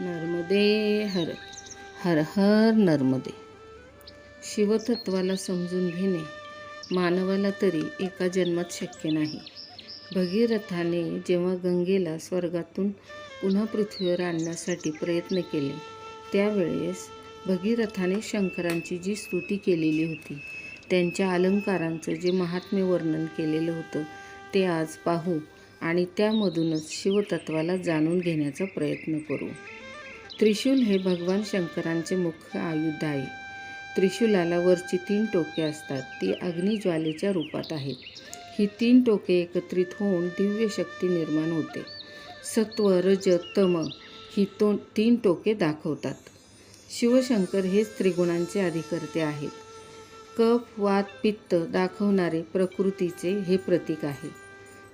नर्मदे हर हर हर नर्मदे. शिवतत्वाला समजून घेणे मानवाला तरी एका जन्मात शक्य नाही. भगीरथाने जेव्हा गंगेला स्वर्गातून पुन्हा पृथ्वीवर आणण्यासाठी प्रयत्न केले त्यावेळेस भगीरथाने शंकरांची जी स्तुती केलेली होती त्यांच्या अलंकारांचं जे महात्म्य वर्णन केलेलं होतं ते आज पाहू आणि त्यामधूनच शिवतत्वाला जाणून घेण्याचा प्रयत्न करू. त्रिशूल हे भगवान शंकरांचे मुख्य आयुध आहे त्रिशूलाला वरची तीन टोके असतात ती अग्निज्वालेच्या रूपात आहेत. ही तीन टोके एकत्रित होऊन दिव्य शक्ती निर्माण होते. सत्व रज तम ही तो तीन टोके दाखवतात. शिवशंकर हेच त्रिगुणांचे अधिकर्ते आहेत. कफ वात पित्त दाखवणारे प्रकृतीचे हे प्रतीक आहे.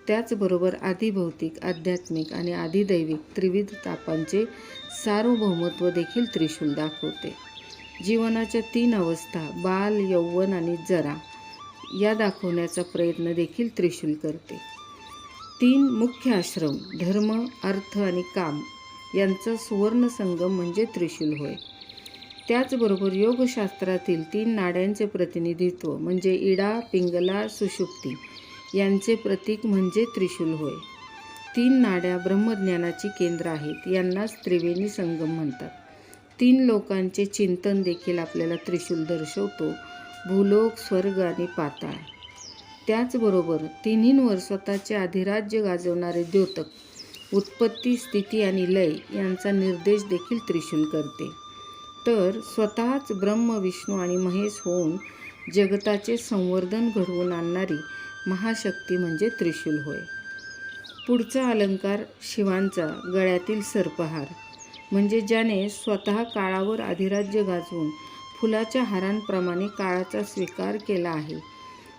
त्याचबरोबर आदिभौतिक आध्यात्मिक आणि आदिदैविक त्रिविध तापांचे सार्वभौमत्व देखील त्रिशूल दाखवते. जीवनाच्या तीन अवस्था बाल यौवन आणि जरा या दाखवण्याचा प्रयत्न देखील त्रिशूल करते. तीन मुख्य आश्रम धर्म अर्थ आणि काम यांचा सुवर्ण संगम म्हणजे त्रिशूल होय. त्याचबरोबर योगशास्त्रातील तीन नाड्यांचे प्रतिनिधित्व म्हणजे इडा पिंगला सुषुप्ती यांचे प्रतीक म्हणजे त्रिशूल होय. तीन नाड्या ब्रह्मज्ञानाची केंद्र आहेत यांनाच त्रिवेणी संगम म्हणतात. तीन लोकांचे चिंतन देखील आपल्याला त्रिशूल दर्शवतो भूलोक स्वर्ग आणि पाताळ. त्याचबरोबर तिन्हींवर स्वतःचे अधिराज्य गाजवणारे द्योतक उत्पत्ती स्थिती आणि लय यांचा निर्देश देखील त्रिशूल करते. तर स्वतःच ब्रह्म विष्णू आणि महेश होऊन जगताचे संवर्धन घडवून आणणारी महाशक्ती म्हणजे त्रिशूल होय. पुढचा अलंकार शिवांचा गळ्यातील सर्पहार म्हणजे ज्याने स्वतः काळावर अधिराज्य गाजवून फुलाच्या हारांप्रमाणे काळाचा स्वीकार केला आहे.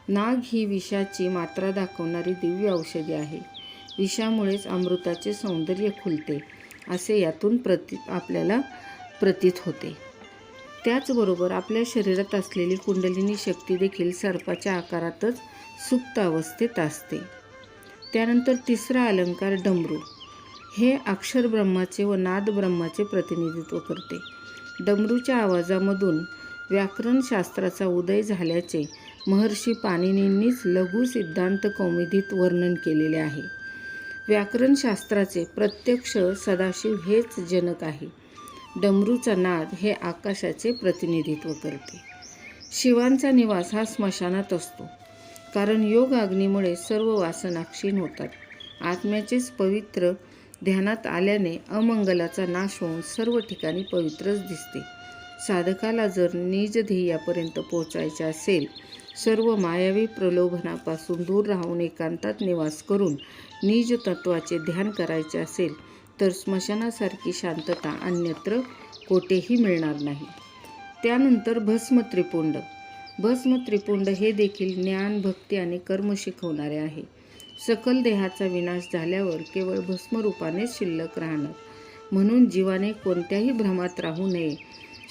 नाग ही विषाची मात्रा दाखवणारी दिव्य औषधी आहे. विषामुळेच अमृताचे सौंदर्य खुलते असे यातून प्रति आपल्याला प्रतीत होते. त्याचबरोबर आपल्या शरीरात असलेली कुंडलिनी शक्ती देखील सर्पाच्या आकारातच सुप्त अवस्थेत असते. त्यानंतर तिसरा अलंकार डमरू. हे अक्षर ब्रह्माचे व नाद ब्रह्माचे प्रतिनिधित्व करते. डमरूच्या आवाजामधून व्याकरणशास्त्राचा उदय झाल्याचे महर्षी पाणिनींनीच लघु सिद्धांत कौमुदीत वर्णन केलेले आहे. व्याकरणशास्त्राचे प्रत्यक्ष सदाशिव हेच जनक आहे. डमरूचा नाद हे आकाशाचे प्रतिनिधित्व करते. शिवांचा निवास हा स्मशानात असतो. कारण योग अग्नीमुळे सर्व वासना क्षीण होतात. आत्म्याचेच पवित्र ध्यानात आल्याने अमंगलाचा नाश होऊन सर्व ठिकाणी पवित्रच दिसते. साधकाला जर निज ध्येयापर्यंत पोचायचे असेल सर्व मायावी प्रलोभनापासून दूर राहून एकांतात निवास करून निज तत्वाचे ध्यान करायचे असेल तर स्मशानासारखी शांतता अन्यत्र कोठेही मिळणार नाही. त्यानंतर भस्म त्रिपुंड भस्म त्रिपुंड हे देखील ज्ञान भक्ती आणि कर्म शिकवणारे आहे. सकल देहाचा विनाश झाल्यावर केवळ भस्मरूपानेच शिल्लक राहणार. म्हणून जीवाने कोणत्याही भ्रमात राहू नये.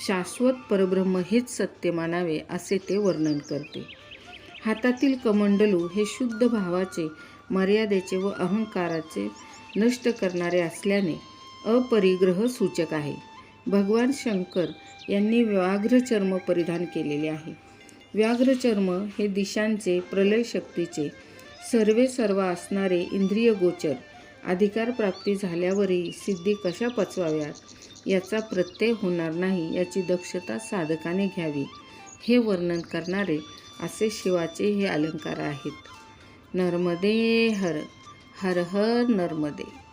शाश्वत परब्रह्म हेच सत्य मानावे असे ते वर्णन करते. हातातील कमंडलू हे शुद्ध भावाचे मर्यादेचे व अहंकाराचे नष्ट करणारे असल्याने अपरिग्रह सूचक आहे. भगवान शंकर यांनी व्याघ्रचर्म परिधान केलेले आहे. व्याघ्रचर्म हे दिशांचे प्रलय शक्तीचे सर्वे सर्व असणारे इंद्रिय गोचर अधिकार प्राप्ती झाल्यावरही सिद्धी कशा पचवाव्यात? याचा प्रत्यय होणार नाही याची दक्षता साधकाने घ्यावी. हे वर्णन करणारे असे शिवाचे हे अलंकार आहेत. नर्मदे हर हर हर नर्मदे।